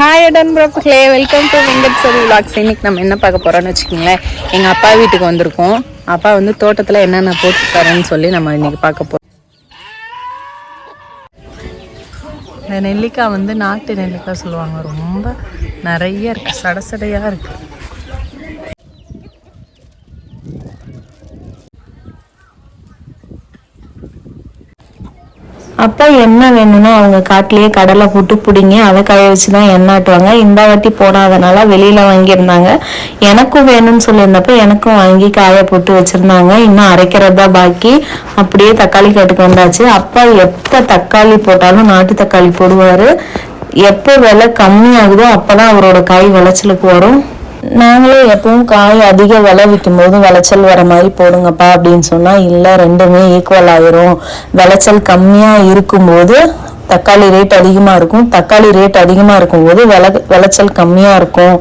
Hi அடன் பிரபுகளே welcome to Venkat சரி விளாக்ஸ் இன்னைக்கு நம்ம என்ன பார்க்க போகிறோம்னு வச்சுக்கோங்களேன். எங்கள் அப்பா வீட்டுக்கு வந்திருக்கோம். அப்பா வந்து தோட்டத்தில் என்னென்ன போட்டுருக்காருன்னு சொல்லி நம்ம இன்னைக்கு பார்க்க போகிறோம் இந்த நெல்லிக்காய் வந்து நாட்டு நெல்லிக்காய் சொல்லுவாங்க. ரொம்ப நிறைய இருக்குது சடசடையாக இருக்குது அப்பா எண்ணெய் வேணும்னா அவங்க காட்டிலேயே கடலை போட்டு பிடிங்கி அதை காய வச்சு தான் எண்ணெய் ஆட்டுவாங்க. இந்த வாட்டி போடாதனால வெளியில் வாங்கியிருந்தாங்க. எனக்கும் வேணும்னு சொல்லியிருந்தப்ப எனக்கும் வாங்கி காய போட்டு வச்சிருந்தாங்க. இன்னும் அரைக்கிறது தான் பாக்கி. அப்படியே தக்காளி காட்டுக்கு வந்தாச்சு. அப்பா எப்போ தக்காளி போட்டாலும் நாட்டு தக்காளி போடுவார். எப்போ விலை கம்மியாகுதோ அப்போ தான் அவரோட காய் விளைச்சலுக்கு வரும். நாங்களே எப்பவும் காய் அதிக விலை விற்கும் போது விளைச்சல் வர மாதிரி போடுங்கப்பா அப்படின்னு சொன்னா இல்லை ரெண்டுமே ஈக்குவல் ஆயிரும். விளைச்சல் கம்மியா இருக்கும்போது தக்காளி ரேட் அதிகமாக இருக்கும். தக்காளி ரேட் அதிகமாக இருக்கும்போது வெள விளைச்சல் கம்மியாக இருக்கும்.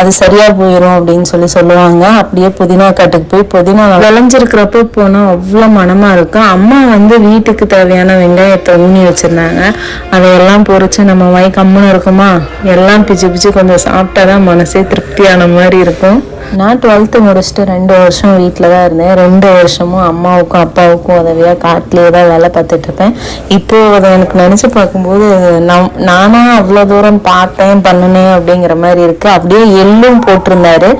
அது சரியாக போயிடும் அப்படின்னு சொல்லி சொல்லுவாங்க. அப்படியே புதினா காட்டுக்கு போய் புதினா விளைஞ்சிருக்கிறப்ப போனால் அவ்வளோ மனமாக இருக்கும். அம்மா வந்து வீட்டுக்கு தேவையான வெங்காயத்தை ஊனி வச்சுருந்தாங்க. அதையெல்லாம் பொறிச்சு நம்ம வாய் கம்முன்னு இருக்குமா? எல்லாம் பிச்சு பிச்சு கொஞ்சம் சாப்பிட்டா தான் மனசே திருப்தியான மாதிரி இருக்கும். நான் டுவெல்த்து முடிச்சுட்டு ரெண்டு வருஷம் வீட்டில் தான் இருந்தேன். ரெண்டு வருஷமும் அம்மாவுக்கும் அப்பாவுக்கும் உதவியாக காட்டிலேயே தான் வேலை பார்த்துட்டு இருப்பேன். இப்போ அதை எனக்கு நினச்சி பார்க்கும்போது நம் நானாக அவ்வளோ தூரம் பார்த்தேன் பண்ணினேன் அப்படிங்கிற மாதிரி இருக்குது அப்படியே எள்ளும் போட்டிருந்தாரு.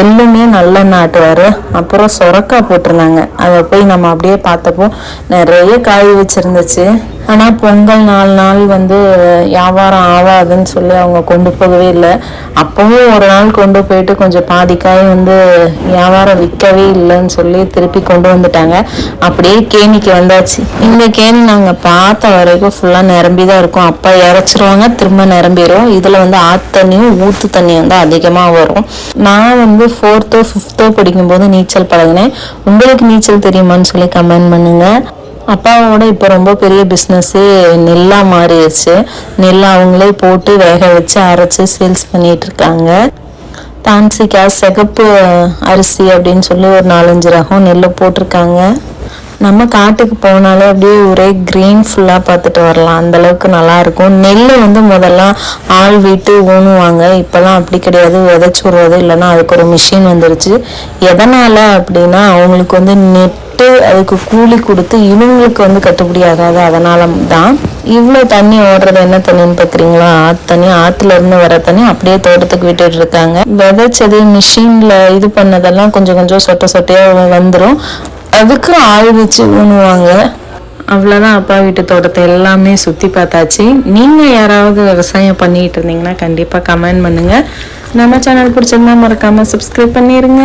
எள்ளுமே நல்ல நாட்டுவார். அப்புறம் சொரக்காய் போட்டிருந்தாங்க. அதை போய் நம்ம அப்படியே பார்த்தப்போ நிறைய காய் வச்சுருந்துச்சு. ஆனால் பொங்கல் நாலு நாள் வந்து வியாபாரம் ஆகாதுன்னு சொல்லி அவங்க கொண்டு போகவே இல்லை. அப்பவும் ஒரு நாள் கொண்டு போயிட்டு கொஞ்சம் பாதிக்காய் வந்து வியாபாரம் விற்கவே இல்லைன்னு சொல்லி திருப்பி கொண்டு வந்துட்டாங்க. அப்படியே கேணிக்கு வந்தாச்சு. இந்த கேணி நாங்கள் பார்த்த வரைக்கும் ஃபுல்லாக நிரம்பி தான் இருக்கும். அப்போ இறச்சிருவாங்க திரும்ப நிரம்பிடும் இதில் வந்து ஆத்து தண்ணியும் ஊற்று தண்ணி வந்து அதிகமாக வரும். நான் வந்து ஃபோர்த்தோ ஃபிஃப்த்தோ படிக்கும்போது நீச்சல் பழகினேன். உங்களுக்கு நீச்சல் தெரியுமான்னு சொல்லி கமெண்ட் பண்ணுங்கள் அப்பாவோட இப்போ ரொம்ப பெரிய பிஸ்னஸ்ஸு நெல்லாக மாறிடுச்சு. நெல் அவங்களே போட்டு வேக வச்சு அரைச்சி சேல்ஸ் பண்ணிகிட்ருக்காங்க இருக்காங்க. தான்சிக்கா சிகப்பு அரிசி அப்படின்னு சொல்லி ஒரு நாலஞ்சு ரகம் நெல் போட்டிருக்காங்க. நம்ம காட்டுக்கு போனாலே அப்படியே ஒரே க்ரீன் ஃபுல்லாக பார்த்துட்டு வரலாம். அந்த அளவுக்கு நெல் வந்து முதல்ல ஆள் வீட்டு ஊணுவாங்க இப்போல்லாம் அப்படி கிடையாது. விதைச்சு விடுறது இல்லைன்னா அதுக்கு ஒரு மிஷின் வந்துருச்சு. எதனால் அப்படின்னா அவங்களுக்கு வந்து நெட் அதுக்கு கூலி கொடுத்து இவங்களுக்கு வந்து கட்டுப்படி ஆகாது. அதனால தான் இவ்வளோ தண்ணி ஓடுறது என்ன தண்ணின்னு பார்க்குறீங்களா ஆற்று தண்ணி ஆற்றுல இருந்து வர தண்ணி அப்படியே தோட்டத்துக்கு விட்டுட்டு இருக்காங்க. விதைச்சது மிஷினில் இது பண்ணதெல்லாம் கொஞ்சம் கொஞ்சம் சொட்டை சொட்டையாக வந்துடும் அதுக்கு ஆள் வச்சு ஊனுவாங்க. அவ்வளோதான் அப்பா வீட்டு தோட்டத்தை எல்லாமே சுற்றி பார்த்தாச்சு. நீங்கள் யாராவது விவசாயம் பண்ணிட்டு இருந்தீங்கன்னா கண்டிப்பாக கமெண்ட் பண்ணுங்கள் நம்ம சேனல் பிடிச்சிருந்தா மறக்காமல் சப்ஸ்கிரைப் பண்ணிடுங்க